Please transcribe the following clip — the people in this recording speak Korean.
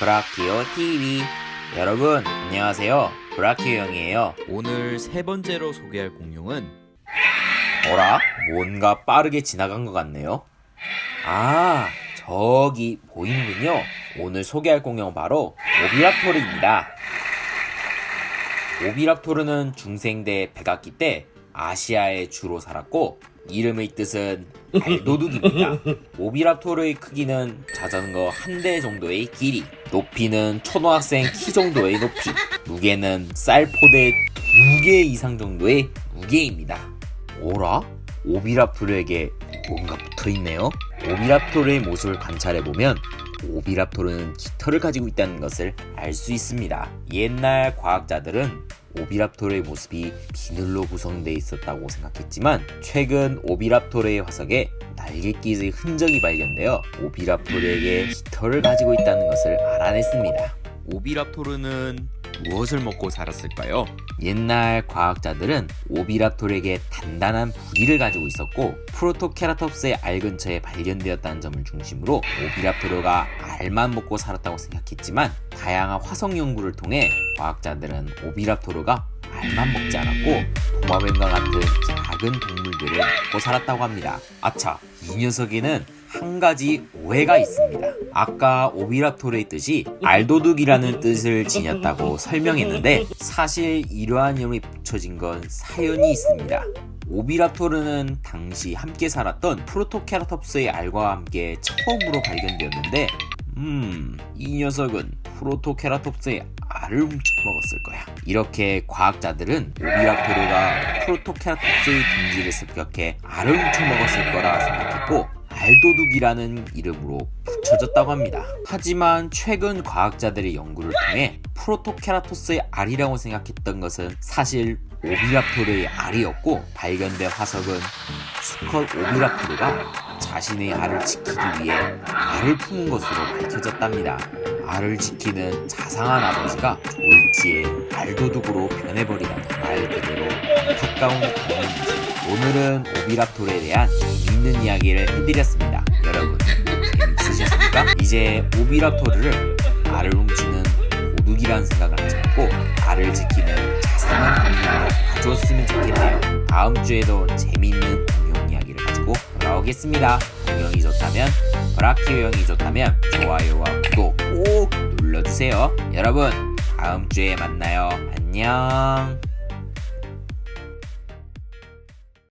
브라키오 TV 여러분 안녕하세요. 브라키오 형이에요. 오늘 세 번째로 소개할 공룡은 어라? 뭔가 빠르게 지나간 것 같네요. 아 저기 보이는군요. 오늘 소개할 공룡은 바로 오비랍토르입니다. 오비랍토르는 중생대 백악기 때 아시아에 주로 살았고 이름의 뜻은 발도둑입니다. 오비랍토르의 크기는 자전거 한 대 정도의 길이, 높이는 초등학생 키 정도의 높이, 무게는 쌀포대 두 개 이상 정도의 무게입니다. 오라? 오비랍토르에게 뭔가 붙어 있네요? 오비랍토르의 모습을 관찰해 보면 오비랍토르는 깃털을 가지고 있다는 것을 알 수 있습니다. 옛날 과학자들은 오비랍토르의 모습이 비늘로 구성되어 있었다고 생각했지만 최근 오비랍토르의 화석에 날개깃의 흔적이 발견되어 오비랍토르에게 깃털을 가지고 있다는 것을 알아냈습니다. 오비랍토르는 무엇을 먹고 살았을까요? 옛날 과학자들은 오비랍토르에게 단단한 부리를 가지고 있었고 프로토케라톱스의 알 근처에 발견되었다는 점을 중심으로 오비랍토르가 알만 먹고 살았다고 생각했지만 다양한 화석 연구를 통해 과학자들은 오비랍토르가 알만 먹지 않았고 도마뱀과 같은 작은 동물들을 먹고 살았다고 합니다. 아차, 이 녀석에는 한 가지 오해가 있습니다. 아까 오비랍토르의 뜻이 알도둑이라는 뜻을 지녔다고 설명했는데 사실 이러한 이름이 붙여진 건 사연이 있습니다. 오비랍토르는 당시 함께 살았던 프로토케라톱스의 알과 함께 처음으로 발견되었는데 음, 이 녀석은 프로토케라톱스의 알을 훔쳐먹었을 거야. 이렇게 과학자들은 오비랍토르가 프로토케라톱스의 둥지를 습격해 알을 훔쳐먹었을 거라 생각했고 알도둑이라는 이름으로 붙여졌다고 합니다. 하지만 최근 과학자들의 연구를 통해 프로토케라토스의 알이라고 생각했던 것은 사실 오비랍토르의 알이었고 발견된 화석은 수컷 오비랍토르가 자신의 알을 지키기 위해 알을 품은 것으로 밝혀졌답니다. 알을 지키는 자상한 아버지가 졸지에 알도둑으로 변해버리다니 말 그대로 안타까운 공연이죠. 오늘은 오비랍토르에 대한 재밌는 이야기를 해드렸습니다. 여러분 재밌으셨습니까? 이제 오비랍토르를 알을 훔치는 도둑이라는 생각을 하지 말고 알을 지키는 자상한 공룡으로 봐줬으면 좋겠네요. 다음 주에도 재밌는 공룡 이야기를 가지고 돌아오겠습니다. 공룡이 좋다면 브라키오 형이 좋다면 좋아요와 구독 꼭 눌러주세요. 여러분 다음 주에 만나요. 안녕.